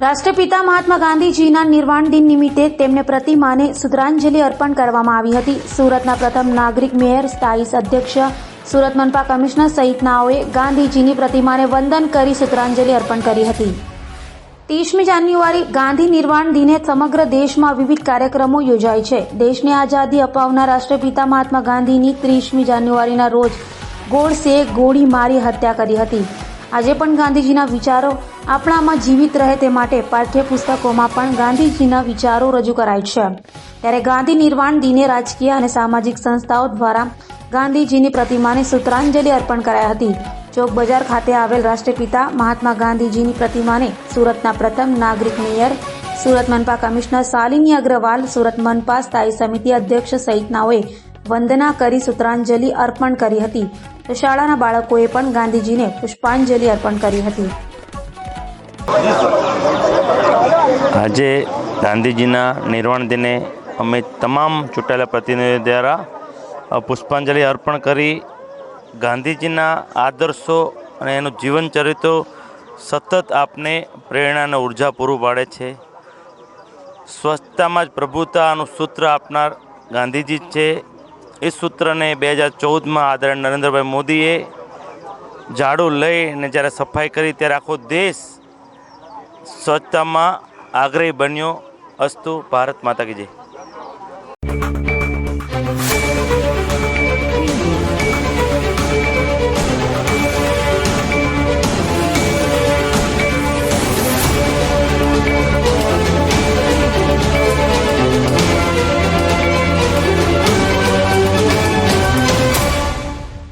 રાષ્ટ્રપિતા મહાત્મા ગાંધીજીના નિર્વાણ દિન નિમિત્તે તેમને પ્રતિમાને શ્રદ્ધાંજલિ અર્પણ કરવામાં આવી હતી. સુરતના પ્રથમ નાગરિક મેયર, સ્થાયી અધ્યક્ષ, સુરત મનપા કમિશનર સહિતનાઓએ ગાંધીજીની પ્રતિમાને વંદન કરી શ્રદ્ધાંજલિ અર્પણ કરી હતી. ત્રીસમી જાન્યુઆરી ગાંધી નિર્વાણ દિને સમગ્ર દેશમાં વિવિધ કાર્યક્રમો યોજાય છે. દેશને આઝાદી અપાવનાર રાષ્ટ્રપિતા મહાત્મા ગાંધીની ત્રીસમી જાન્યુઆરીના રોજ ગોળસે ગોળી મારી હત્યા કરી હતી. આજે પણ ગાંધીજીના વિચારો આપણામાં જીવિત રહે તે માટે પાઠ્યપુસ્તકોમાં પણ ગાંધીજીના વિચારો રજૂ કરાય છે. ત્યારે ગાંધી નિર્વાણ દિને રાજકીય અને સામાજિક સંસ્થાઓ દ્વારા ગાંધીજીની પ્રતિમાને સૂત્રાંજલિ અર્પણ કરાઈ હતી. ચોક બજાર ખાતે આવેલ રાષ્ટ્રપિતા મહાત્મા ગાંધીજીની પ્રતિમાને સુરતના પ્રથમ નાગરિક મેયર, સુરત મનપા કમિશનર શાલિની અગ્રવાલ, સુરત મનપા સ્થાયી સમિતિ અધ્યક્ષ સહિતનાઓએ વંદના કરી સૂત્રાંજલિ અર્પણ કરી હતી. તો શાળાના બાળકોએ પણ ગાંધીજીને પુષ્પાંજલિ અર્પણ કરી હતી. આજે ગાંધીજીના નિર્વાણ દિને અમે તમામ ચૂંટાયેલા પ્રતિનિધિ દ્વારા પુષ્પાંજલિ અર્પણ કરી ગાંધીજીના આદર્શો અને એનું જીવન ચરિત્રો સતત આપને પ્રેરણા અને ઊર્જા પૂરું પાડે છે. સ્વચ્છતામાં જ પ્રભુતાનું સૂત્ર આપનાર ગાંધીજી છે. એ સૂત્રને બે હજાર ચૌદમાં આદરણીય નરેન્દ્રભાઈ મોદીએ ઝાડુ લઈને જ્યારે સફાઈ કરી ત્યારે આખો દેશ સ્વચ્છતામાં આગ્રહી બન્યો. અસ્તુ ભારત માતા કી